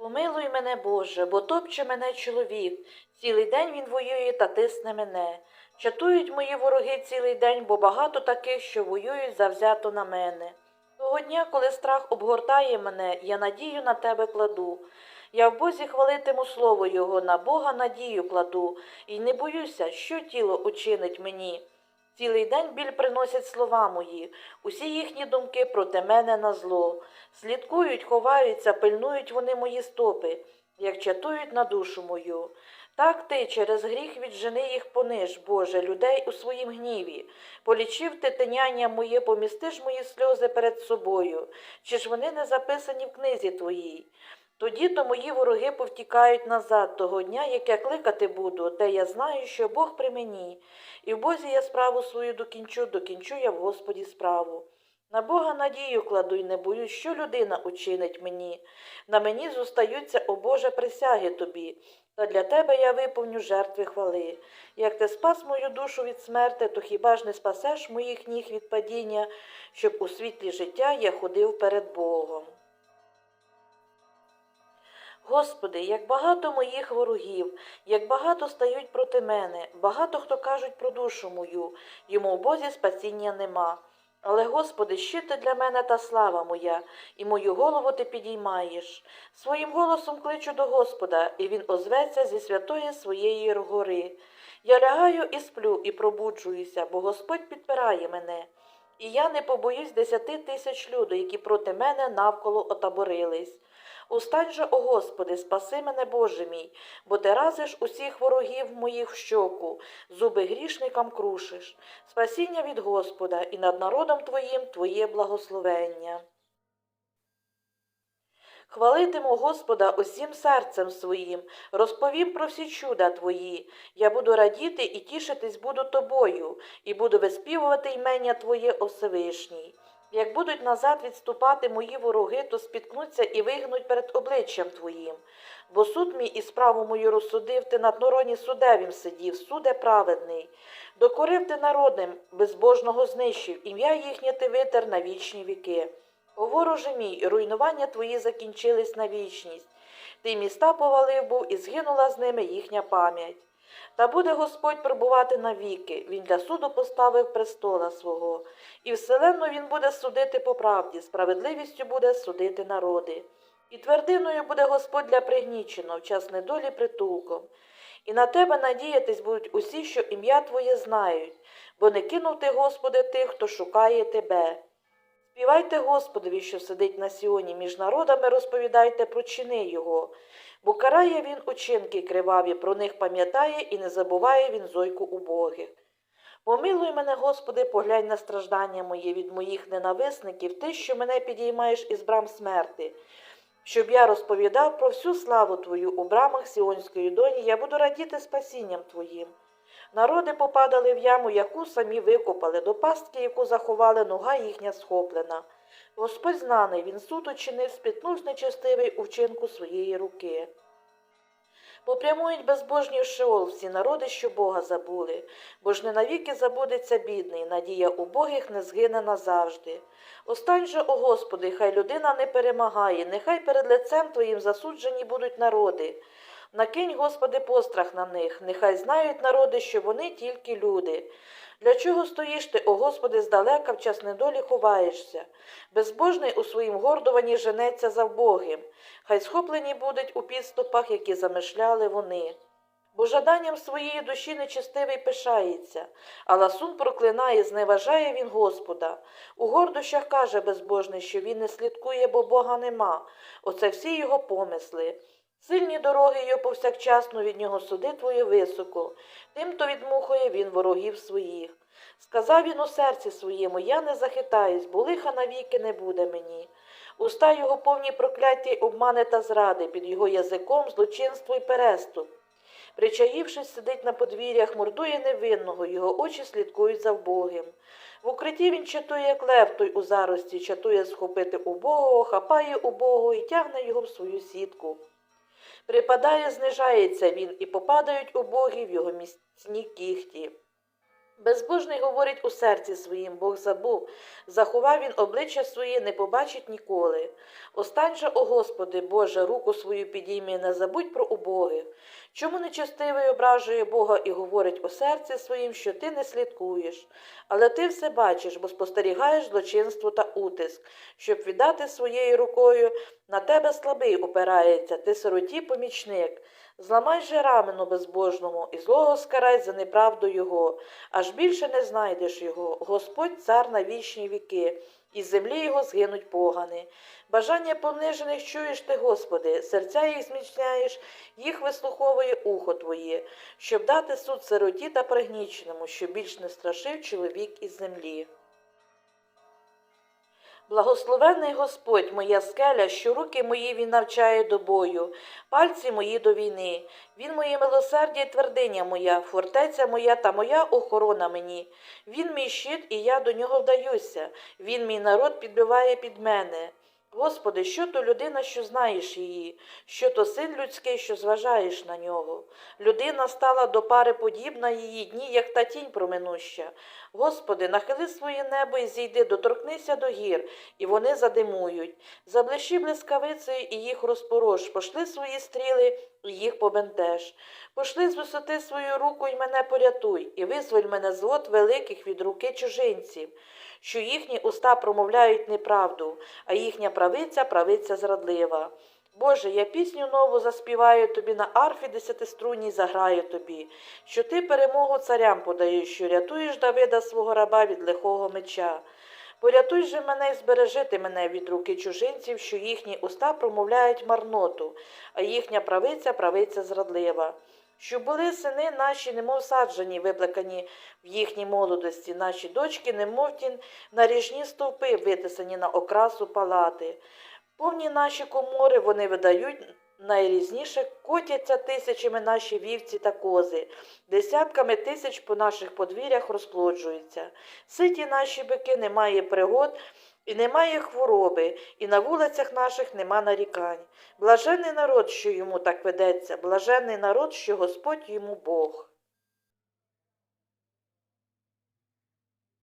Помилуй мене, Боже, бо топче мене чоловік. Цілий день він воює та тисне мене. Чатують мої вороги цілий день, бо багато таких, що воюють завзято на мене. Того дня, коли страх обгортає мене, я надію на тебе кладу. Я в Бозі хвалитиму слово Його, на Бога надію кладу, і не боюся, що тіло учинить мені. Цілий день біль приносять слова мої, усі їхні думки проти мене на зло. Слідкують, ховаються, пильнують вони мої стопи, як чатують на душу мою. Так ти через гріх віджени їх пониж, Боже, людей у своїм гніві. Полічив ти тиняння моє, помістиш мої сльози перед собою. Чи ж вони не записані в книзі твоїй? Тоді то мої вороги повтікають назад того дня, як я кликати буду, де я знаю, що Бог при мені, і в Бозі я справу свою докінчу, докінчу я в Господі справу. На Бога надію кладу й не боюсь, що людина учинить мені. На мені зостаються, о Боже, присяги тобі, та для тебе я виповню жертви хвали. Як ти спас мою душу від смерти, то хіба ж не спасеш моїх ніг від падіння, щоб у світлі життя я ходив перед Богом. Господи, як багато моїх ворогів, як багато стають проти мене, багато хто кажуть про душу мою, йому в Бозі спасіння нема. Але, Господи, щити для мене та слава моя, і мою голову ти підіймаєш. Своїм голосом кличу до Господа, і він озветься зі святої своєї гори. Я лягаю і сплю, і пробуджуюся, бо Господь підпирає мене. І я не побоюсь десяти тисяч людей, які проти мене навколо отаборились. Устань же, о Господи, спаси мене, Боже мій, бо ти разиш усіх ворогів моїх в щоку, зуби грішникам крушиш. Спасіння від Господа і над народом Твоїм Твоє благословення. Хвалитиму Господа усім серцем своїм, розповім про всі чуда Твої. Я буду радіти і тішитись буду тобою, і буду виспівувати ймення Твоє о. Як будуть назад відступати мої вороги, то спіткнуться і вигнуть перед обличчям Твоїм. Бо суд мій і справу мою розсудив, ти над нороні судевім сидів, суде праведний. Докорив ти народним, безбожного знищив, ім'я їхнє ти витер на вічні віки. О вороже мій, руйнування твої закінчились на вічність. Ти міста повалив був, і згинула з ними їхня пам'ять. Та буде Господь пробувати навіки, він для суду поставив престола свого, і вселенну він буде судити по правді, справедливістю буде судити народи. І твердиною буде Господь для пригніченого, в час недолі притулком. І на тебе надіятись будуть усі, що ім'я Твоє знають, бо не кинув ти, Господи, тих, хто шукає тебе. Співайте Господові, що сидить на сіоні, між народами розповідайте про чини Його, бо карає він учинки криваві, про них пам'ятає і не забуває він зойку убогих. Помилуй мене, Господи, поглянь на страждання мої від моїх ненависників, ти, що мене підіймаєш із брам смерти, щоб я розповідав про всю славу Твою у брамах Сіонської доні, я буду радіти спасінням Твоїм. Народи попадали в яму, яку самі викопали, до пастки, яку заховали, нога їхня схоплена. Господь знаний, він суд учинив, спітнув нечестивий у вчинку своєї руки. Попрямують безбожні в Шеол всі народи, що Бога забули, бо ж не навіки забудеться бідний, надія убогих не згине назавжди. Остань же, о Господи, хай людина не перемагає, нехай перед лицем Твоїм засуджені будуть народи. Накинь, Господи, пострах на них, нехай знають народи, що вони тільки люди. Для чого стоїш ти, о Господи, здалека в час недолі ховаєшся? Безбожний у своїм гордуванні женеться за вбогим, хай схоплені будуть у підступах, які замишляли вони. Бо жаданням своєї душі нечестивий пишається, а ласун проклинає, зневажає він Господа. У гордощах каже безбожний, що він не слідкує, бо Бога нема. Оце всі його помисли. Сильні дороги його повсякчасно від нього суди твоє високо, тим-то відмухує він ворогів своїх. Сказав він у серці своєму, я не захитаюсь, бо лиха навіки не буде мені. Уста його повні прокляття й обмани та зради, під його язиком злочинство й переступ. Причаївшись, сидить на подвір'ях, мордує невинного, його очі слідкують за вбогим. В укритті він чатує, як лев той у зарості, чатує схопити убогого, хапає убогого і тягне його в свою сітку. Припадає, знижається він, і попадають убогі в його міцні кіхті. Безбожний говорить у серці своїм, Бог забув, заховав він обличчя своє, не побачить ніколи. Остань же, о Господи, Боже, руку свою підійми, не забудь про убогих. Чому нечестивий ображує Бога і говорить у серці своїм, що ти не слідкуєш? Але ти все бачиш, бо спостерігаєш злочинство та утиск, щоб віддати своєю рукою, на тебе слабий опирається, ти сироті помічник. Зламай же рамену безбожному, і злого скарай за неправду його, аж більше не знайдеш його. Господь цар на вічні віки, і з землі його згинуть погани. Бажання понижених чуєш ти, Господи, серця їх зміцняєш, їх вислуховує ухо Твоє, щоб дати суд сироті та пригніченому, щоб більш не страшив чоловік із землі. Благословенний Господь, моя скеля, що руки мої він навчає до бою, пальці мої до війни. Він моє милосердя і твердиня моя, фортеця моя та моя охорона мені. Він мій щит, і я до нього вдаюся. Він мій народ підбиває під мене. Господи, що то людина, що знаєш її, що то син людський, що зважаєш на нього. Людина стала до пари подібна її дні, як та тінь проминуща. Господи, нахили своє небо і зійди, доторкнися до гір, і вони задимують. Заблищи блискавицею і їх розпорош, пошли свої стріли і їх побентеж. Пошли з висоти свою руку і мене порятуй, і визволь мене з вод великих від руки чужинців, що їхні уста промовляють неправду, а їхня правиця правиця зрадлива. Боже, я пісню нову заспіваю тобі на арфі десятиструнній заграю тобі, що ти перемогу царям подаєш, що рятуєш Давида свого раба від лихого меча. Порятуй же мене і збережи ти мене від руки чужинців, що їхні уста промовляють марноту, а їхня правиця правиця зрадлива. Що були сини наші, немов саджані, виблекані в їхній молодості, наші дочки, немов ті наріжні стовпи, витисані на окрасу палати. Повні наші комори вони видають найрізніше, котяться тисячами наші вівці та кози, десятками тисяч по наших подвір'ях розплоджуються. Ситі наші бики немає пригод, і немає хвороби, і на вулицях наших нема нарікань. Блаженний народ, що йому так ведеться, блаженний народ, що Господь йому Бог.